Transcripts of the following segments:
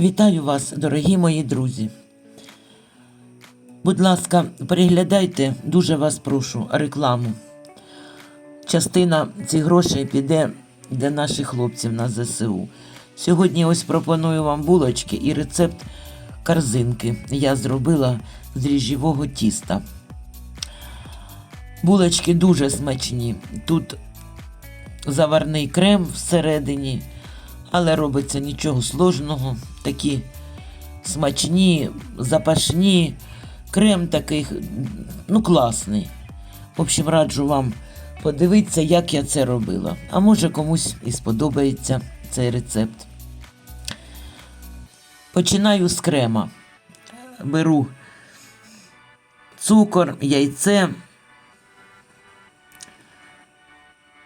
Вітаю вас, дорогі мої друзі. Будь ласка, переглядайте, дуже вас прошу, рекламу. Частина цих грошей піде для наших хлопців на ЗСУ. Сьогодні ось пропоную вам булочки і рецепт корзинки. Я зробила з дріжджового тіста. Булочки дуже смачні. Тут заварний крем всередині, але робиться нічого сложного. Такі смачні, запашні. Крем такий, ну, класний. В общем, раджу вам подивитися, як я це робила. А може комусь і сподобається цей рецепт. Починаю з крема. Беру цукор, яйце.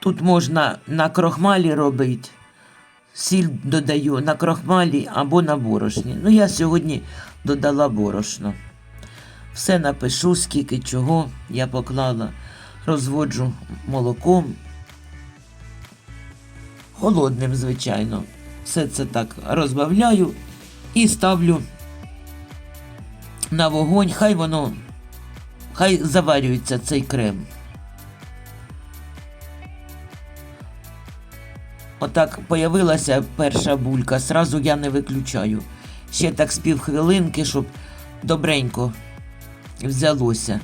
Тут можна на крохмалі робити. Сіль додаю на крохмалі або на борошні. Ну, я сьогодні додала борошно. Все напишу, скільки чого я поклала. Розводжу молоком. Холодним, звичайно. Все це так розбавляю і ставлю на вогонь. Хай воно, хай заварюється цей крем. Отак появилася перша булька, сразу я не виключаю. Ще так з півхвилинки, щоб добренько взялося.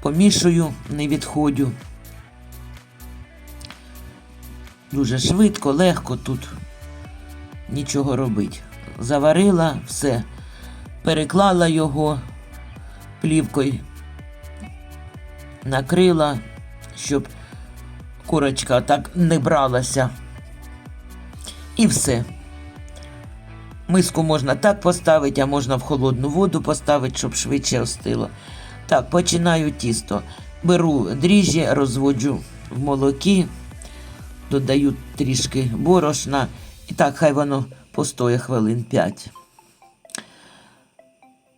Помішую, не відходю. Дуже швидко, легко тут нічого робити. Заварила все, переклала його плівкою, накрила, щоб курочка так не бралася. І все. Миску можна так поставити, а можна в холодну воду поставити, щоб швидше остило. Так, починаю тісто. Беру дріжджі, розводжу в молокі, додаю трішки борошна. І так, хай воно постоє хвилин 5.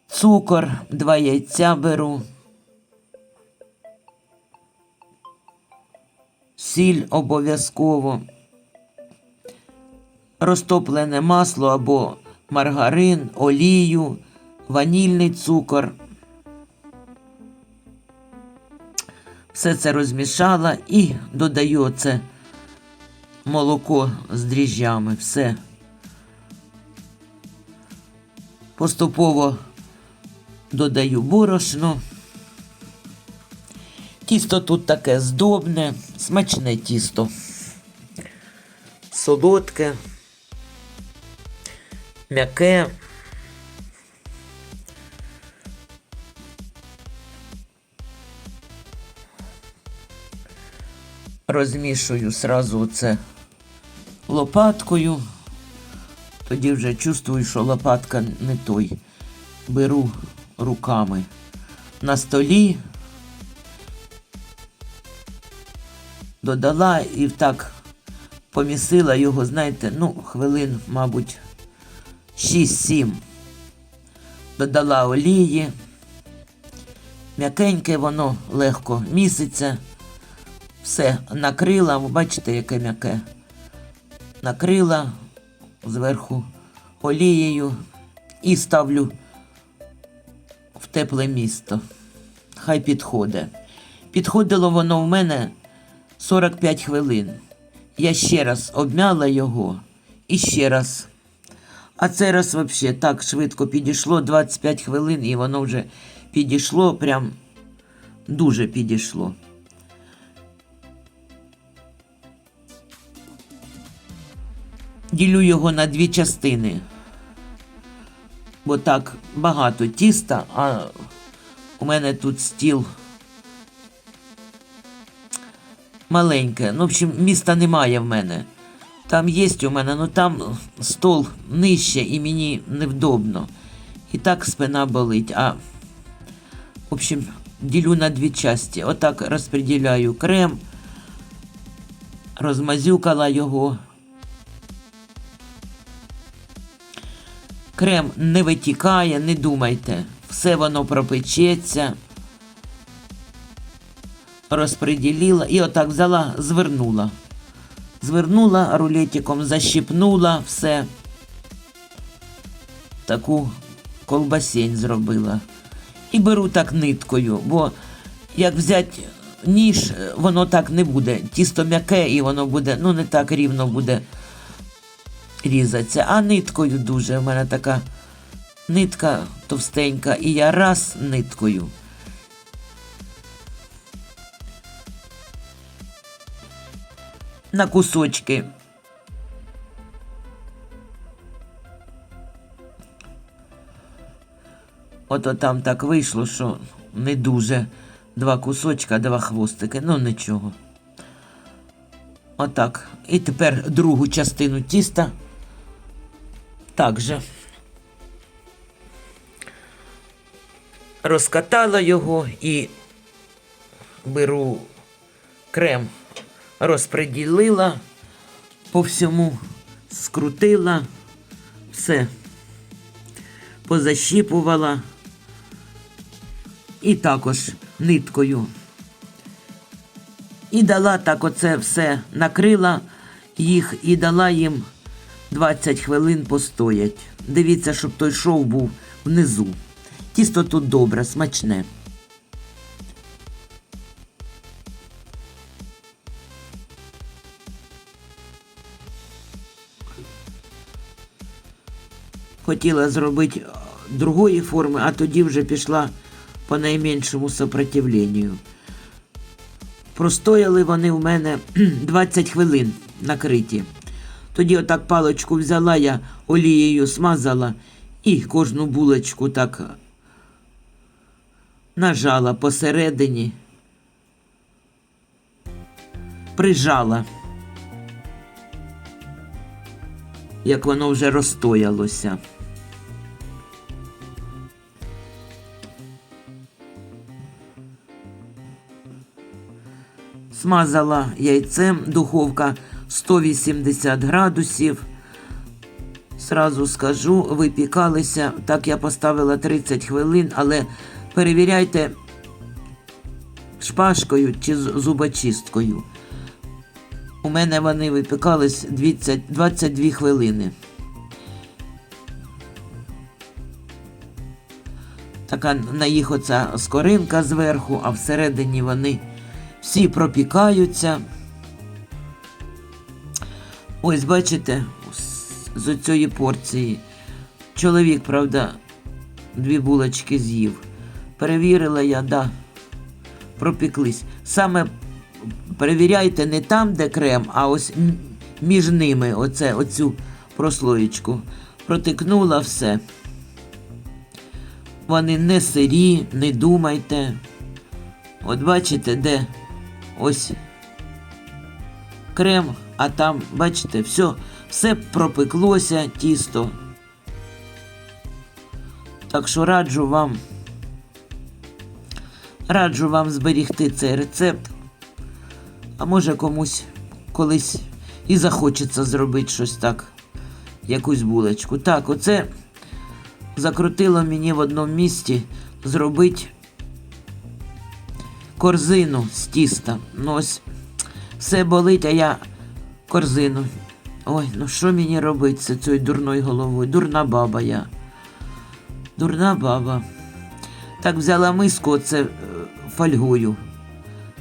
Цукор, два яйця беру. Сіль обов'язково розтоплене масло або маргарин, олію, ванільний цукор. Все це розмішала і додаю оце молоко з дріжджами. Все. Поступово додаю борошно. Тісто тут таке здобне, смачне тісто. Солодке м'яке. Розмішую сразу це лопаткою. Тоді вже чувствую, що лопатка не той. Беру руками на столі, додала і так помісила його, знаєте, ну, хвилин, мабуть, 6-7. Додала олії. М'якеньке воно легко міситься. Все, накрила, ви бачите, яке м'яке. Накрила зверху олією і ставлю в тепле місто. Хай підходить. Підходило воно в мене 45 хвилин. Я ще раз обмяла його і ще раз. А цей раз взагалі так швидко підійшло 25 хвилин, і воно вже підійшло, прям дуже підійшло. Ділю його на дві частини. Бо так багато тіста, а у мене тут стіл маленьке. Ну, в общем, міста немає в мене. Там є у мене, ну там стол нижче і мені невдобно. І так спина болить. А, в общем, ділю на дві часті. Отак розподіляю крем, розмазюкала його. Крем не витікає, не думайте. Все воно пропечеться. Розподілила і отак взяла, звернула. Звернула рулетиком, защипнула все. Таку колбасень зробила. І беру так ниткою, бо як взяти ніж, воно так не буде. Тісто м'яке і воно буде, ну не так рівно буде різатися. А ниткою дуже. У мене така нитка товстенька, і я раз ниткою. На кусочки. Ото там так вийшло, що не дуже. Два кусочка, два хвостики, ну нічого. Отак. І тепер другу частину тіста. Так же. Розкатала його і беру крем, розподілила по всьому, скрутила, все позащіпувала і також ниткою. І дала так оце все, накрила їх і дала їм 20 хвилин постоять. Дивіться, щоб той шов був внизу. Тісто тут добре, смачне. Хотіла зробити другої форми, а тоді вже пішла по найменшому сопротивленню. Простояли вони у мене 20 хвилин накриті. Тоді отак паличку взяла, я олією смазала і кожну булочку так нажала посередині, прижала, як воно вже розстоялося. Смазала яйцем, духовка 180 градусів. Сразу скажу, випікалися. Так я поставила 30 хвилин, але перевіряйте шпажкою чи зубочисткою. У мене вони випікались 20, 22 хвилини. Така на їх оця скоринка зверху, а всередині вони всі пропікаються. Ось, бачите, з- цієї порції. Чоловік, правда, дві булочки з'їв. Перевірила я, да, пропіклись. Саме перевіряйте не там, де крем, а ось між ними оце, оцю прослоєчку. Протикнула все. Вони не сирі, не думайте. От бачите, де ось крем, а там, бачите, все, все пропеклося, тісто. Так що раджу вам, раджу вам зберігти цей рецепт. А може комусь колись і захочеться зробити щось так, якусь булочку. Так, оце закрутило мені в одному місці зробити корзину з тіста. Ну ось все болить, а я корзину. Ой, ну що мені робити з цією дурною головою? Дурна баба я. Дурна баба. Так взяла миску оце е, фольгою,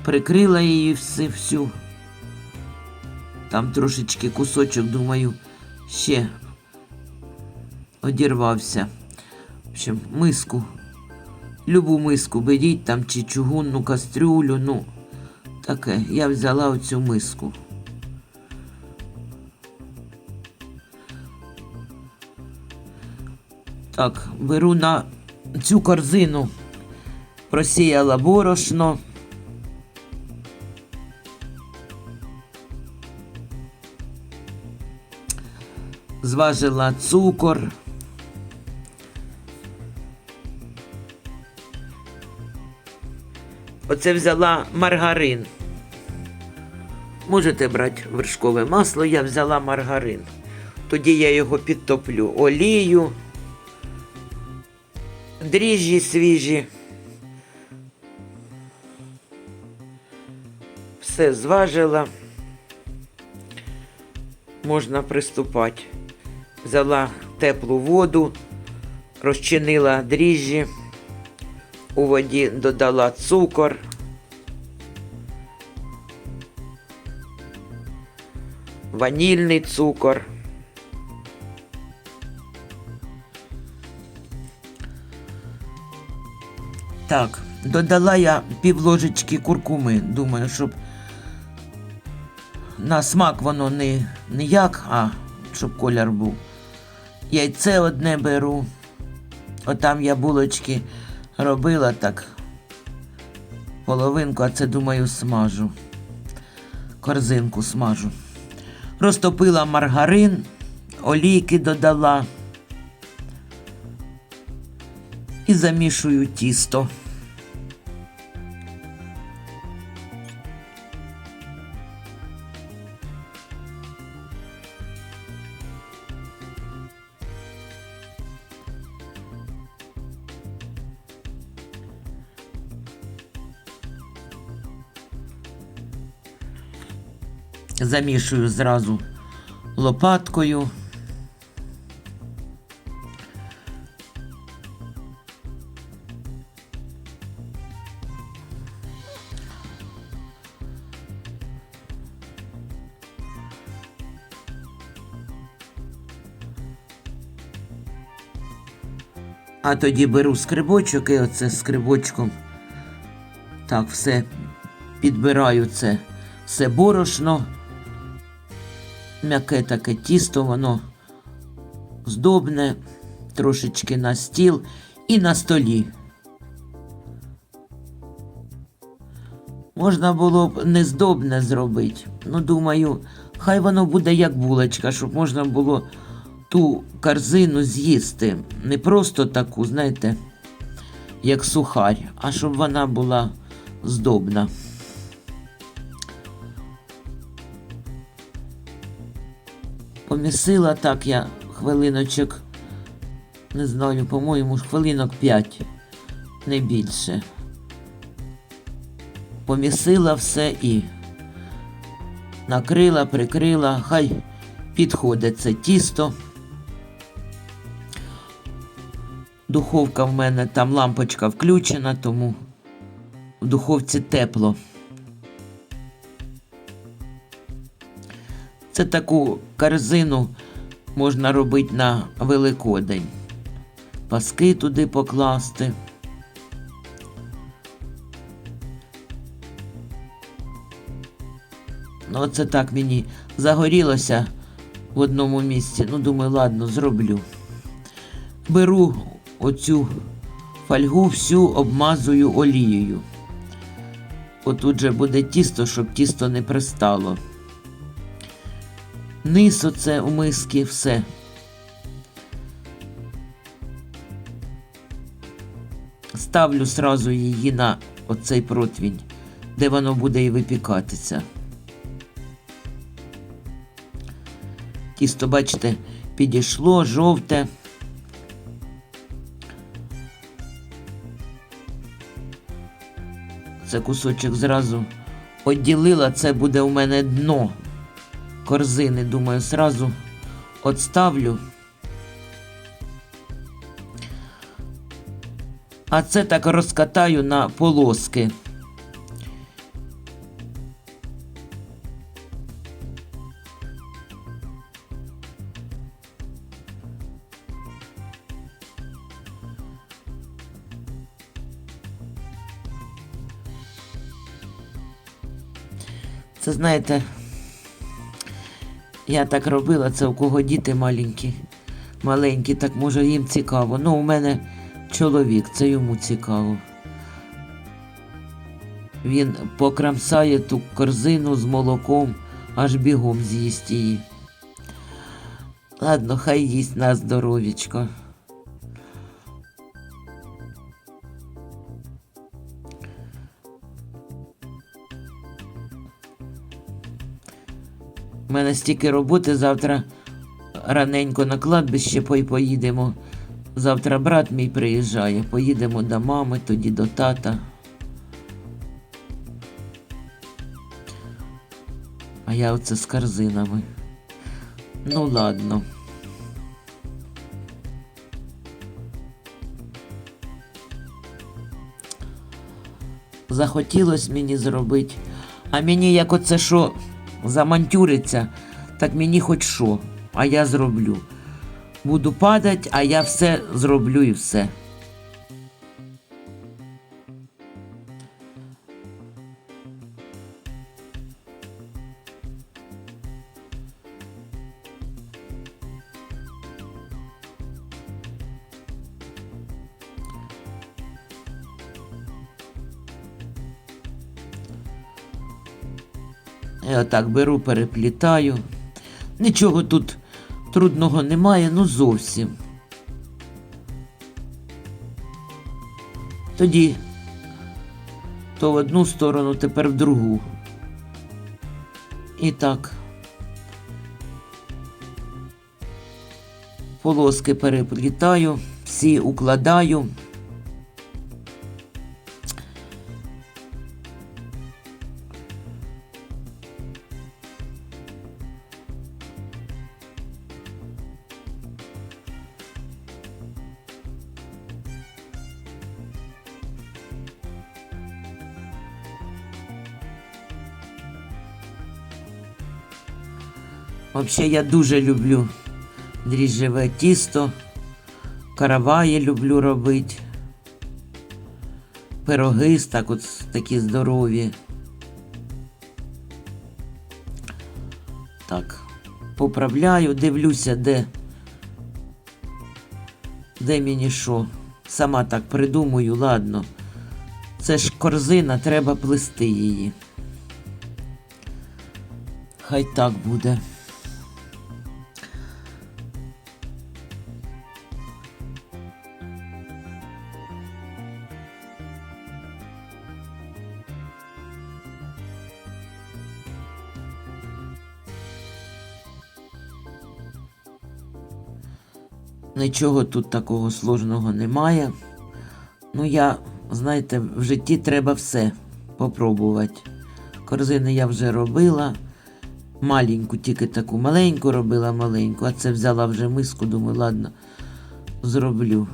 прикрила її всі, всю. Там трошечки кусочок, думаю, ще одірвався. В общем, миску. Любу миску беріть там чи чугунну кастрюлю, ну, таке. Я взяла оцю миску. Так, беру на цю корзину, просіяла борошно. Зважила цукор. Оце взяла маргарин. Можете брати вершкове масло, я взяла маргарин. Тоді я його підтоплю олію, дріжджі свіжі. Все зважила. можна приступати. Взяла теплу воду, розчинила дріжджі, у воді додала цукор. Ванільний цукор. Так, додала я пів ложечки куркуми. Думаю, щоб на смак воно не, не як, а щоб колір був. Яйце одне беру. Отам я булочки робила так. Половинку, а це думаю смажу. Корзинку смажу. Розтопила маргарин, олійки додала і замішую тісто. Замішую зразу лопаткою. А тоді беру скрибочок і оце скрибочком. Так, все підбираю це все борошно. М'яке таке тісто, воно здобне, трошечки на стіл і на столі. Можна було б нездобне зробити. Ну, думаю, хай воно буде як булочка, щоб можна було ту корзину з'їсти. Не просто таку, знаєте, як сухарь, а щоб вона була здобна. Помісила так я хвилиночок, не знаю, по-моєму, хвилинок 5, не більше. Помісила все і накрила, прикрила, хай підходить це тісто. Духовка в мене там лампочка включена, тому в духовці тепло. Це таку корзину можна робити на Великодень. Паски туди покласти. Ну, оце так мені загорілося в одному місці. Ну, думаю, ладно, зроблю. Беру оцю фольгу всю обмазую олією. Отут же буде тісто, щоб тісто не пристало. Низ оце у миски все. Ставлю сразу її на оцей противінь, де воно буде і випікатися. Тісто, бачите, підійшло жовте. Це кусочок зразу відділила, це буде у мене дно корзини. Думаю, сразу отставлю. А це так розкатаю на полоски. Це знаєте, я так робила, це у кого діти маленькі, маленькі, так може їм цікаво. Ну, у мене чоловік, це йому цікаво. Він покрамсає ту корзину з молоком, аж бігом з'їсть її. Ладно, хай їсть на здоровічко. Мене стільки роботи завтра раненько на кладбище поїдемо. Завтра брат мій приїжджає. Поїдемо до мами, тоді до тата. А я оце з корзинами. Ну ладно. Захотілось мені зробити. А мені як оце що замантюриться, так мені хоч що, а я зроблю. Буду падати, а я все зроблю і все. Так беру, переплітаю. Нічого тут трудного немає, ну зовсім. Тоді то в одну сторону, тепер в другу. І так. Полоски переплітаю, всі укладаю. Взагалі я дуже люблю дріжджеве тісто, караваї люблю робити. Пироги так от такі здорові. Так, поправляю, дивлюся, де, де мені що. Сама так придумую, ладно. Це ж корзина, треба плести її. Хай так буде. Нічого тут такого сложного немає. Ну, я, знаєте, в житті треба все попробувати. Корзини я вже робила. Маленьку, тільки таку маленьку робила маленьку, а це взяла вже миску, думаю, ладно, зроблю.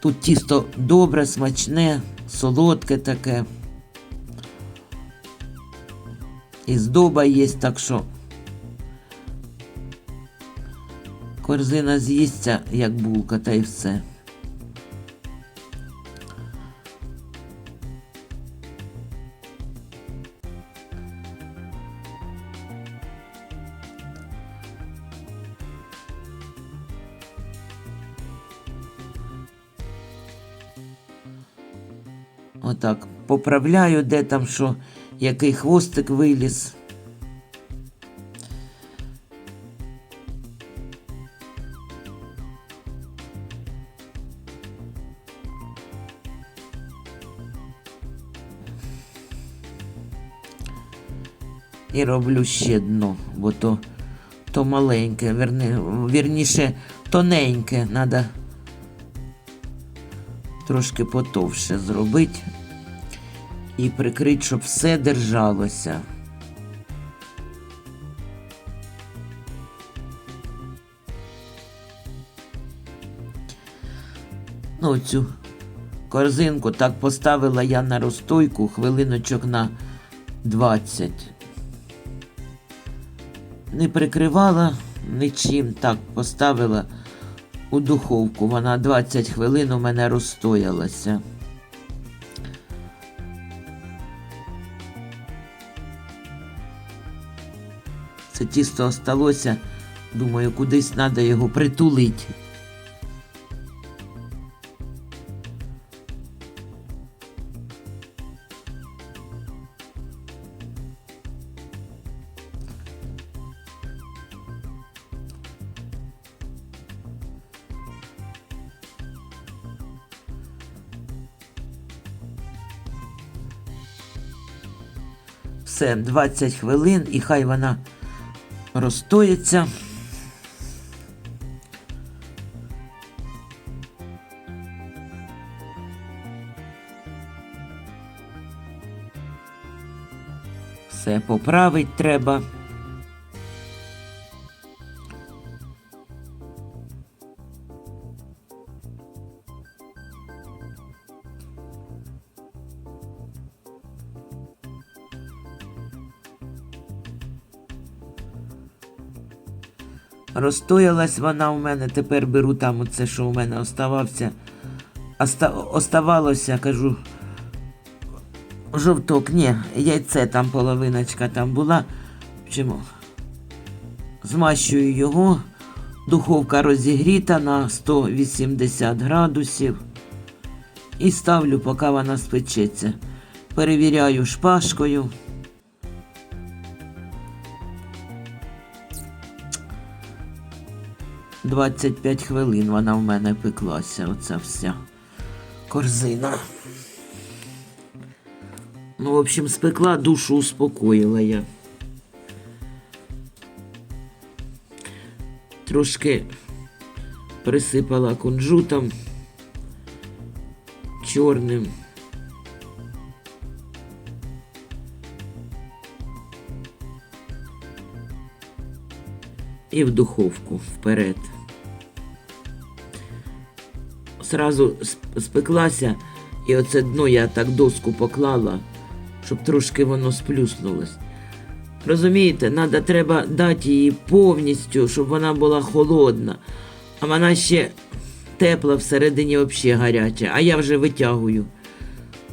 Тут тісто добре, смачне, солодке таке. І здоба є, так що корзина з'їсться, як булка, та й все. Отак, поправляю, де там що, який хвостик виліз. Роблю ще дно, бо то, то маленьке, верни, вірніше тоненьке, треба трошки потовше зробити і прикрити, щоб все держалося. Ну, цю корзинку так поставила я на розстойку хвилиночок на 20. Не прикривала нічим, так поставила у духовку. Вона 20 хвилин у мене розстоялася. Це тісто осталося, думаю, кудись треба його притулити. Все, 20 хвилин і хай вона розстоїться. Все поправить треба. Розстоялась вона у мене, тепер беру там оце, що у мене оставався. Оста... Оставалося, кажу, жовток, ні, яйце там половиночка там була. Чому? Змащую його. Духовка розігріта на 180 градусів. І ставлю, поки вона спечеться. Перевіряю шпажкою. Двадцять п'ять хвилин вона в мене пеклася, оця вся корзина. Ну, в общем, спекла, душу успокоїла я. Трошки присипала кунжутом чорним. І в духовку вперед. Сразу спеклася, і оце дно я так доску поклала, щоб трошки воно сплюснулось. Розумієте, надо, треба дати її повністю, щоб вона була холодна. А вона ще тепла всередині взагалі гаряча, а я вже витягую.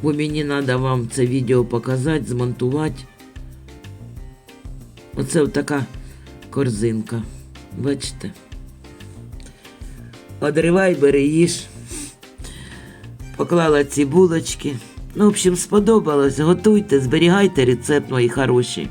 Бо мені треба вам це відео показати, змонтувати. Оце така корзинка. Бачите? Одривай, бери їж. Поклала ці булочки. Ну, в общем, сподобалось. Готуйте, зберігайте рецепт, мої хороші.